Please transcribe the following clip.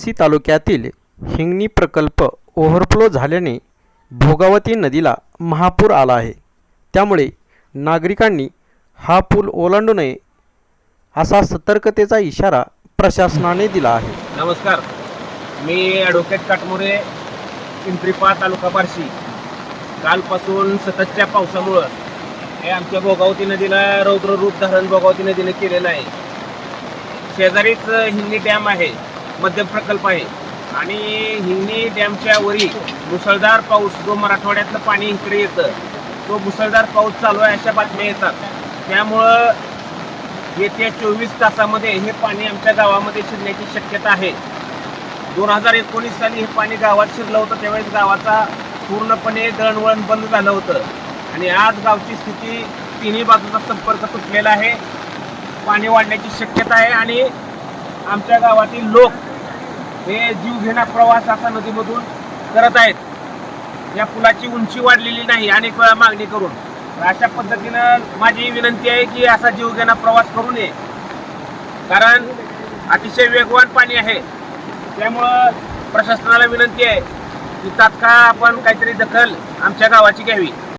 बार्शी तालुक्यातील हिंगणी प्रकल्प ओव्हरफ्लो झाल्याने भोगावती नदीला महापूर आला आहे. त्यामुळे नागरिकांनी हा पूल ओलांडू नये असा सतर्कतेचा इशारा प्रशासनाने दिला आहे. नमस्कार. मी ॲडव्होकेट काटमोरे पिंपरीपा तालुका बार्शी कालपासून सततच्या पावसामुळं हे आमच्या भोगावती नदीला रौद्र रूप धारण भोगावती नदीने केलेलं आहे. शेजारीच हिंगणी डॅम आहे. मध्यम प्रकल्प आहे. आणि हिंगणी डॅमच्या वरी मुसळधार पाऊस जो मराठवाड्यातलं पाणी इकडे येतं तो मुसळधार पाऊस चालू आहे अशा बातम्या येतात. त्यामुळं येत्या चोवीस तासामध्ये हे पाणी आमच्या गावामध्ये शिरण्याची शक्यता आहे. दोन हजार एकोणीस साली हे पाणी गावात शिरलं होतं त्यावेळेस गावाचा पूर्णपणे दळणवळण बंद झालं होतं. आणि आज गावची स्थिती तिन्ही बाजूचा संपर्क तुटलेला आहे. पाणी वाढण्याची शक्यता आहे आणि आमच्या गावातील लोक हे जीवघेणा प्रवास असा नदीमधून करत आहेत. या पुलाची उंची वाढलेली नाही अनेक वेळा मागणी करून. अशा पद्धतीनं माझी विनंती आहे की असा जीवघेणा प्रवास करू नये. कारण अतिशय वेगवान पाणी आहे. त्यामुळं प्रशासनाला विनंती आहे की तात्काळ आपण काहीतरी दखल आमच्या गावाची घ्यावी.